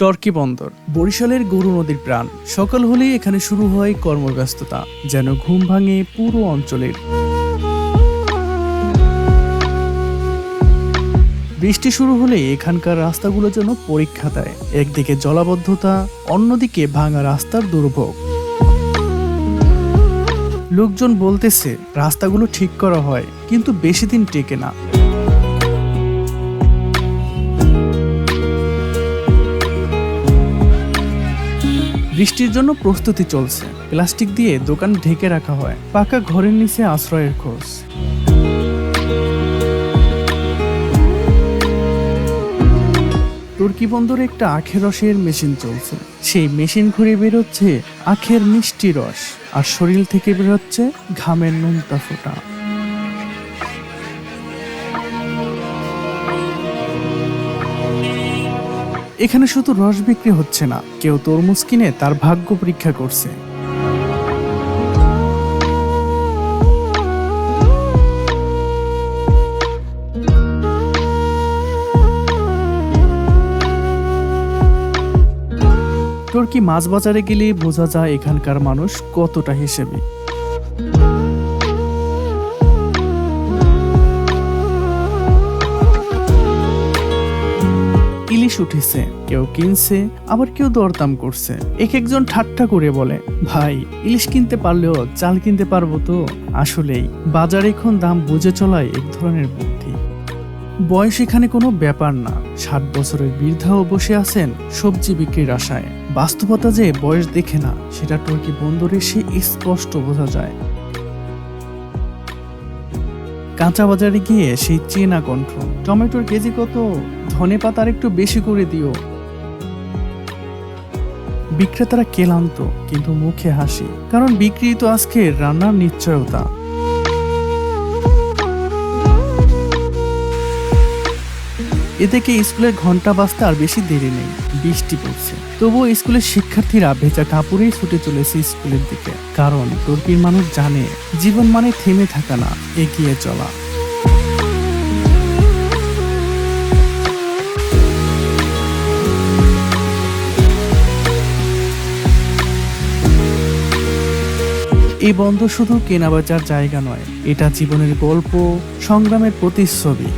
টর্কি বন্দর। বরিশালের গরু নদীর প্রাণ। সকাল হলেই এখানে শুরু হয় কর্মব্যস্ততা, যেন ঘুম ভাঙে পুরো অঞ্চলের। বৃষ্টি শুরু হলে এখানকার রাস্তাগুলো যেন পরীক্ষা দেয়। একদিকে জলাবদ্ধতা, অন্যদিকে ভাঙা রাস্তার দুর্ভোগ। লোকজন বলতেছে, রাস্তাগুলো ঠিক করা হয়, কিন্তু বেশি দিন টেকে না। বৃষ্টির জন্য প্রস্তুতি চলছে। প্লাস্টিক দিয়ে দোকান ঢেকে রাখা হয়। পাকা ঘরের নিচে আশ্রয়ের খোঁজ। তুর্কি বন্দরে একটা আখের রসের মেশিন চলছে। সেই মেশিন ঘুরে বেরোচ্ছে আখের মিষ্টি রস। আর শরীর থেকে বেরোচ্ছে ঘামের নোনতা ফোঁটা। এখানে শুধু রস বিক্রি হচ্ছে না, কেউ তরমুজ কিনে তার ভাগ্য পরীক্ষা করছে। তোর কি মাছ বাজারে গেলে বোঝা যায় এখানকার মানুষ কতটা হিসেবে? ইলিশ উঠেছে। কেউ কিনছে, আবার কেউ দরদাম করছে। এক একজন ঠাট্টা করে বলে, ভাই, ইলিশ কিনতে পারলেও চাল কিনতে পারব তো? আসলেই, বাজারে এখন দাম বুঝে চলাই এক ধরনের বুদ্ধি। বয়স এখানে কোনো ব্যাপার না। ষাট বছরের বৃদ্ধাও বসে আছেন সবজি বিক্রির আশায়। বাস্তবতা যে বয়স দেখে না, সেটা টর্কি বন্দরে সে স্পষ্ট বোঝা যায়। কাঁচা বাজারে গিয়ে সেই চেনা কণ্ঠ টমেটোর কেজি কত? ধনে পাতার একটু বেশি করে দিও। বিক্রেতারা কেলান্ত, কিন্তু মুখে হাসি, কারণ বিক্রি তো আজকে রান্নার নিশ্চয়তা। এদিকে স্কুলের ঘণ্টা বাজতে আর বেশি দেরি নেই, বৃষ্টি পড়ছে। তবুও স্কুলের শিক্ষার্থীরা ভেজা কাপড়েই ছুটে চলেছে স্কুলের দিকে, কারণ তুর্কির মানুষ জানে, জীবন মানে থেমে থাকা না, এগিয়ে চলা। এই বন্ধ শুধু কেনাবেচার জায়গা নয় এটা জীবনের গল্প সংগ্রামের প্রতিচ্ছবি।